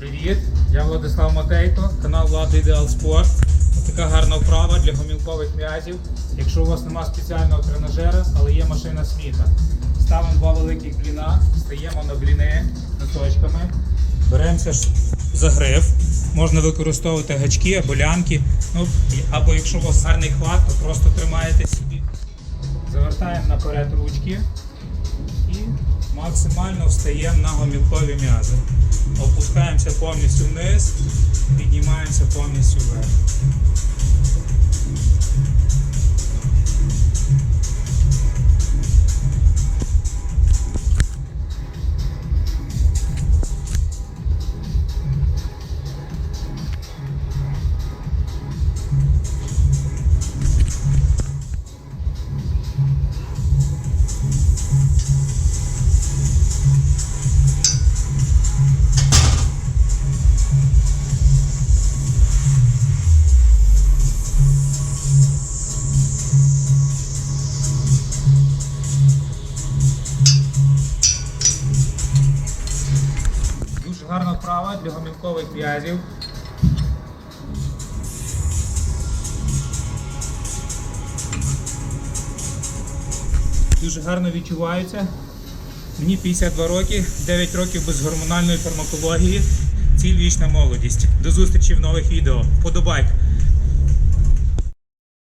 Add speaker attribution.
Speaker 1: Привіт! Я Владислав Матейко, канал Влада Ідеал Спорт. Така гарна вправа для гомілкових м'язів. Якщо у вас немає спеціального тренажера, але є машина сміта. Ставимо два великих бліна, стаємо на бліни носочками, беремося за гриф. Можна використовувати гачки або лямки. Ну, або якщо у вас гарний хват, то просто тримаєте собі. Завертаємо наперед ручки і максимально встаємо на гомілкові м'язи. Повністю вниз, піднімаємося повністю вверх. Гарна вправа для гомілкових в'язів. Дуже гарно відчувається. Мені 52 роки, 9 років без гормональної фармакології. Ціль вічна молодість. До зустрічі в нових відео. Подобайк.